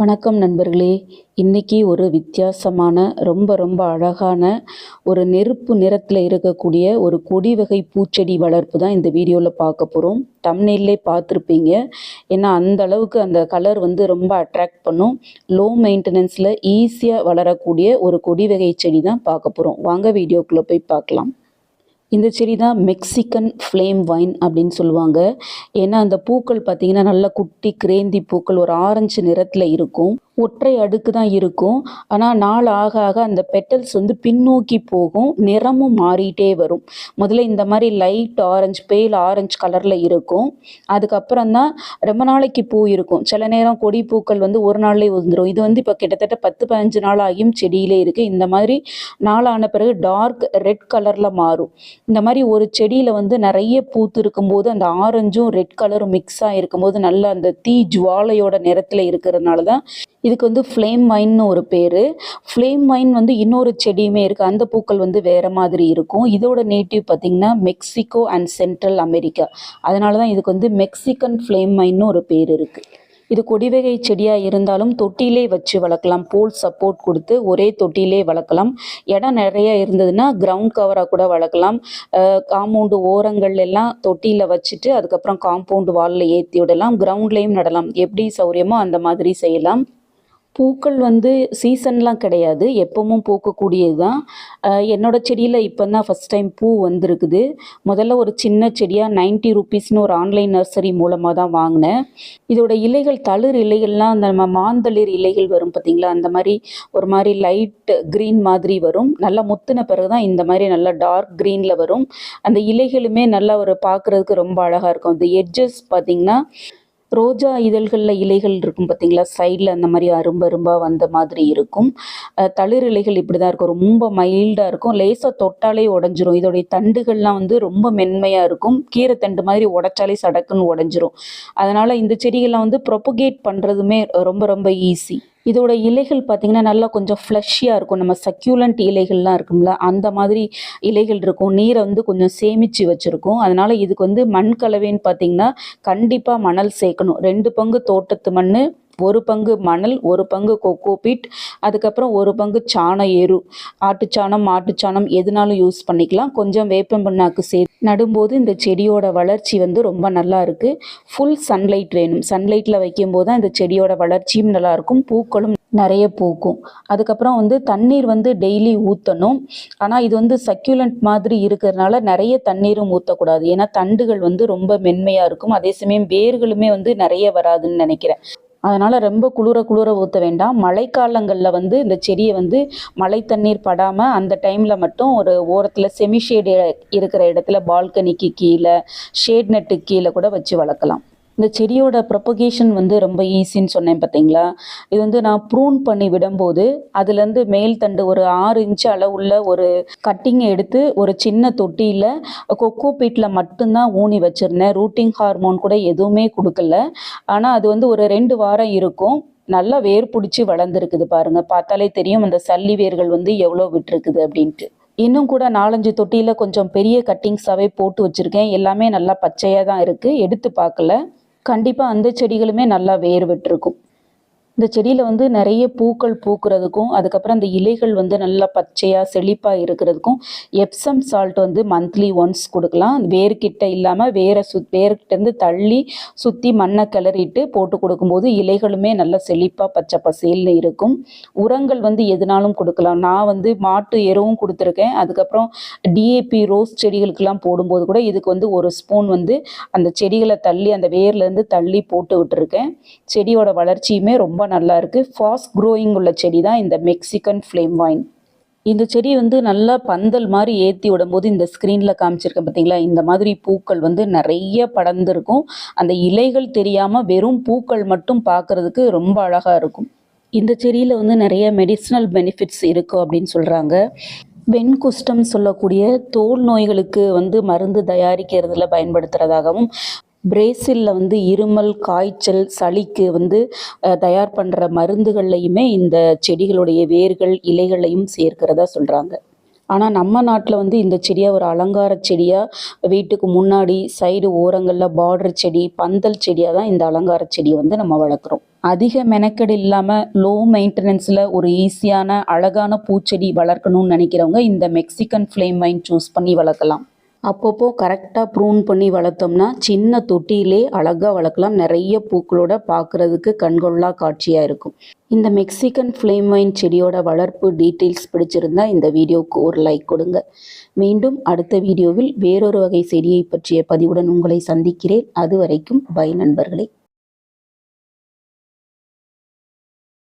வணக்கம் நண்பர்களே. இன்னைக்கு ஒரு வித்தியாசமான ரொம்ப ரொம்ப அழகான ஒரு நெருப்பு நிறத்தில் இருக்கக்கூடிய ஒரு கொடி வகை பூச்செடி வளர்ப்பு தான் இந்த வீடியோவில் பார்க்க போகிறோம் தம்னெயிலே பார்த்துருப்பீங்க. ஏன்னா அந்த அளவுக்கு அந்த கலர் வந்து ரொம்ப அட்ராக்ட் பண்ணும். லோ மெயின்டெனன்ஸில் ஈஸியாக வளரக்கூடிய ஒரு கொடி வகை செடி தான் பார்க்க போகிறோம் வாங்க வீடியோக்குள்ளே போய் பார்க்கலாம். இந்த செடி தான் மெக்சிகன் ஃப்ளேம் வைன் அப்படின்னு சொல்லுவாங்க. ஏன்னா அந்த பூக்கள் பார்த்திங்கன்னா நல்லா குட்டி கிரேந்தி பூக்கள் ஒரு ஆரஞ்சு நிறத்தில் இருக்கும். ஒற்றை அடுக்கு தான் இருக்கும். ஆனால் நாள் ஆக ஆக அந்த பெட்டல்ஸ் வந்து பின்னோக்கி போகும். நிறமும் மாறிட்டே வரும். முதல்ல இந்த மாதிரி லைட் ஆரஞ்சு பேல் ஆரஞ்சு கலரில் இருக்கும். அதுக்கப்புறம் தான் ரொம்ப நாளைக்கு பூ இருக்கும். சில நேரம் கொடி பூக்கள் வந்து ஒரு நாள்லேயே வந்துடும் இது வந்து இப்போ கிட்டத்தட்ட பத்து பதினஞ்சு நாள் ஆகியும் செடியிலே இருக்குது இந்த மாதிரி நாளான பிறகு டார்க் ரெட் கலரில் மாறும். இந்த மாதிரி ஒரு செடியில் வந்து நிறைய பூத்து இருக்கும்போது அந்த ஆரஞ்சும் ரெட் கலரும் மிக்ஸ் ஆகிருக்கும்போது நல்ல அந்த தீ ஜுவாலையோட நிறத்தில் இருக்கிறதுனால தான் இதுக்கு வந்து ஃப்ளேம் வைன்னு ஒரு பேர். ஃப்ளேம் வைன் வந்து இன்னொரு செடியுமே இருக்குது அந்த பூக்கள் வந்து வேறு மாதிரி இருக்கும். இதோட நேட்டிவ் பார்த்திங்கன்னா மெக்சிகோ அண்ட் சென்ட்ரல் அமெரிக்கா அதனால தான் இதுக்கு வந்து மெக்சிகன் ஃப்ளேம் வைன்னு ஒரு பேர் இருக்குது இது கொடிவகை செடியாக இருந்தாலும் தொட்டிலே வச்சு வளர்க்கலாம். போல் சப்போர்ட் கொடுத்து ஒரே தொட்டிலே வளர்க்கலாம். இடம் நிறைய இருந்ததுன்னா கிரவுண்ட் கவராக கூட வளர்க்கலாம். காம்பவுண்டு ஓரங்கள் எல்லாம் தொட்டியில் வச்சுட்டு அதுக்கப்புறம் காம்பவுண்டு வாலில் ஏற்றி விடலாம். கிரவுண்ட்லேயும் நடலாம். எப்படி சௌரியமோ அந்த மாதிரி செய்யலாம். பூக்கள் வந்து சீசன்லாம் கிடையாது. எப்பவும் பூக்கக்கூடியது தான் என்னோட செடியில் இப்போ தான் ஃபஸ்ட் டைம் பூ வந்திருக்குது. முதல்ல ஒரு சின்ன செடியாக நைன்ட்டி ருபீஸ்னு ஒரு ஆன்லைன் நர்சரி மூலமாக தான் வாங்கினேன். இதோட இலைகள் தளிர் இலைகள்லாம் அந்த நம்ம மாந்தளிர் இலைகள் வரும் பார்த்திங்களா அந்த மாதிரி ஒரு மாதிரி லைட் க்ரீன் மாதிரி வரும். நல்லா முத்தின பிறகு தான் இந்த மாதிரி நல்லா டார்க் க்ரீனில் வரும். அந்த இலைகளுமே நல்லா ஒரு பார்க்குறதுக்கு ரொம்ப அழகாக இருக்கும். அந்த எட்ஜஸ் பார்த்திங்கன்னா ரோஜா இதழ்களில் இலைகள் இருக்கும் பார்த்தீங்களா சைடில் அந்த மாதிரி அரும்பு அரும்பாக வந்த மாதிரி இருக்கும். தளிர் இலைகள் இப்படி தான் இருக்கும் ரொம்ப மைல்டாக இருக்கும். லேசாக தொட்டாலே உடஞ்சிரும். இதோடைய தண்டுகள்லாம் வந்து ரொம்ப மென்மையாக இருக்கும். கீரை தண்டு மாதிரி உடச்சாலே சடக்குன்னு உடஞ்சிரும். அதனால் இந்த செடிகள்லாம் வந்து ப்ரொபகேட் பண்ணுறதுமே ரொம்ப ரொம்ப ஈஸி இதோட இலைகள் பார்த்திங்கன்னா நல்லா கொஞ்சம் ஃப்ளஷியாக இருக்கும். நம்ம சக்யூலண்ட் இலைகள்லாம் இருக்கும்ல அந்த மாதிரி இலைகள் இருக்கும். நீரை வந்து கொஞ்சம் சேமித்து வச்சுருக்கும். அதனால் இதுக்கு வந்து மண் கலவைன்னு பார்த்திங்கன்னா கண்டிப்பாக மணல் சேர்க்கணும். ரெண்டு பங்கு தோட்டத்து மண் ஒரு பங்கு மணல் ஒரு பங்கு கொக்கோபீட் அதுக்கப்புறம் ஒரு பங்கு சாண எரு. ஆட்டுச்சாணம் மாட்டுச்சாணம் எதுனாலும் யூஸ் பண்ணிக்கலாம். கொஞ்சம் வேப்பம் புண்ணாக்கு சே நடும்போது இந்த செடியோட வளர்ச்சி வந்து ரொம்ப நல்லா இருக்குது ஃபுல் சன்லைட் வேணும். சன்லைட்டில் வைக்கும்போது தான் இந்த செடியோட வளர்ச்சியும் நல்லாயிருக்கும் பூக்களும் நிறைய பூக்கும். அதுக்கப்புறம் வந்து தண்ணீர் வந்து டெய்லி ஊற்றணும் ஆனால் இது வந்து சக்யூலண்ட் மாதிரி இருக்கிறதுனால நிறைய தண்ணீரும் ஊற்றக்கூடாது ஏன்னா தண்டுகள் வந்து ரொம்ப மென்மையாக இருக்கும். அதே சமயம் வேர்களுமே வந்து நிறைய வராதுன்னு நினைக்கிறேன். அதனால் ரொம்ப குளிர குளிர ஊற்ற வேண்டாம். மழைக்காலங்களில் வந்து இந்த செடியை வந்து மழை தண்ணீர் படாமல் அந்த டைமில் மட்டும் ஒரு ஓரத்தில் செமி ஷேடு இருக்கிற இடத்துல பால்கனிக்கு கீழே ஷேட் நெட்டு கீழே கூட வச்சு வளர்க்கலாம். இந்த செடியோட ப்ரொபகேஷன் வந்து ரொம்ப ஈஸின்னு சொன்னேன் பார்த்தீங்களா இது வந்து நான் ப்ரூன் பண்ணி விடும்போது அதுலேருந்து மேல் தண்டு ஒரு ஆறு இன்ச்சு அளவுள்ள ஒரு கட்டிங்கை எடுத்து ஒரு சின்ன தொட்டியில் கொக்கோ பீட்டில் மட்டும்தான் ஊனி வச்சுருந்தேன். ரூட்டிங் ஹார்மோன் கூட எதுவுமே கொடுக்கல. ஆனால் அது வந்து ஒரு ரெண்டு வாரம் இருக்கும். நல்லா வேர் பிடிச்சி வளர்ந்துருக்குது பாருங்கள் பார்த்தாலே தெரியும் அந்த சல்லி வேர்கள் வந்து எவ்வளோ விட்டுருக்குது அப்படின்ட்டு. இன்னும் கூட நாலஞ்சு தொட்டியில் கொஞ்சம் பெரிய கட்டிங்ஸாகவே போட்டு வச்சுருக்கேன். எல்லாமே நல்லா பச்சையாக தான் இருக்குது எடுத்து பார்க்கல. கண்டிப்பாக அந்த செடிகளுமே நல்லா வேர் விட்டுருக்கும். இந்த செடியில் வந்து நிறைய பூக்கள் பூக்கிறதுக்கும் அதுக்கப்புறம் அந்த இலைகள் வந்து நல்லா பச்சையாக செழிப்பாக இருக்கிறதுக்கும் எப்சம் சால்ட் வந்து மந்த்லி ஒன்ஸ் கொடுக்கலாம். வேர்கிட்ட இல்லாமல் வேரை சுத் வேர்கிட்டேருந்து தள்ளி சுற்றி மண்ணை கிளறிட்டு போட்டு கொடுக்கும்போது இலைகளுமே நல்லா செழிப்பாக பச்சை பசேல்னு இருக்கும். உரங்கள் வந்து எதுனாலும் கொடுக்கலாம். நான் வந்து மாட்டு எருவும் கொடுத்துருக்கேன். அதுக்கப்புறம் டிஏபி ரோஸ் செடிகளுக்கெல்லாம் போடும்போது கூட இதுக்கு வந்து ஒரு ஸ்பூன் வந்து அந்த செடிகளை தள்ளி அந்த வேர்லேருந்து தள்ளி போட்டு விட்டுருக்கேன். செடியோட வளர்ச்சியுமே ரொம்ப நல்லா இருக்குது ஃபாஸ்ட் க்ரோயிங் உள்ள செடி தான் இந்த மெக்சிகன் ஃப்ளேம் வைன் இந்த செடி வந்து நல்லா பந்தல் மாதிரி ஏற்றி விடும்போது இந்த ஸ்க்ரீனில் காமிச்சிருக்கேன் பார்த்தீங்களா இந்த மாதிரி பூக்கள் வந்து நிறைய படர்ந்துருக்கும். அந்த இலைகள் தெரியாமல் வெறும் பூக்கள் மட்டும் பார்க்குறதுக்கு ரொம்ப அழகாக இருக்கும். இந்த செடியில் வந்து நிறைய மெடிசினல் பெனிஃபிட்ஸ் இருக்கும் அப்படின்னு சொல்கிறாங்க வெண்குஷ்டம் சொல்லக்கூடிய தோல் நோய்களுக்கு வந்து மருந்து தயாரிக்கிறதுல பயன்படுத்துகிறதாகவும் பிரேசிலில் வந்து இருமல் காய்ச்சல் சளிக்கு வந்து தயார் பண்ணுற மருந்துகள்லையுமே இந்த செடிகளுடைய வேர்கள் இலைகளையும் சேர்க்கிறதா சொல்கிறாங்க ஆனால் நம்ம நாட்டில் வந்து இந்த செடியாக ஒரு அலங்கார செடியாக வீட்டுக்கு முன்னாடி சைடு ஓரங்களில் பார்டர் செடி பந்தல் செடியாக தான் இந்த அலங்கார செடியை வந்து நம்ம வளர்க்குறோம். அதிக மெனக்கெடு இல்லாமல் லோ மெயின்டெனன்ஸில் ஒரு ஈஸியான அழகான பூச்செடி வளர்க்கணும்னு நினைக்கிறவங்க இந்த மெக்சிகன் ஃப்ளேம் வைன் சூஸ் பண்ணி வளர்க்கலாம். அப்பப்போ கரெக்டாக ப்ரூன் பண்ணி வளர்த்தோம்னா சின்ன தொட்டியிலே அழகாக வளர்க்கலாம். நிறைய பூக்களோட பார்க்குறதுக்கு கண்கொள்ளா காட்சியாக இருக்கும். இந்த மெக்சிகன் ஃப்ளேம் வைன் செடியோட வளர்ப்பு டீட்டெயில்ஸ் பிடிச்சிருந்தா இந்த வீடியோவுக்கு ஒரு லைக் கொடுங்க. மீண்டும் அடுத்த வீடியோவில் வேறொரு வகை செடியை பற்றிய பதிவுடன் உங்களை சந்திக்கிறேன். அது வரைக்கும் பை நண்பர்களே.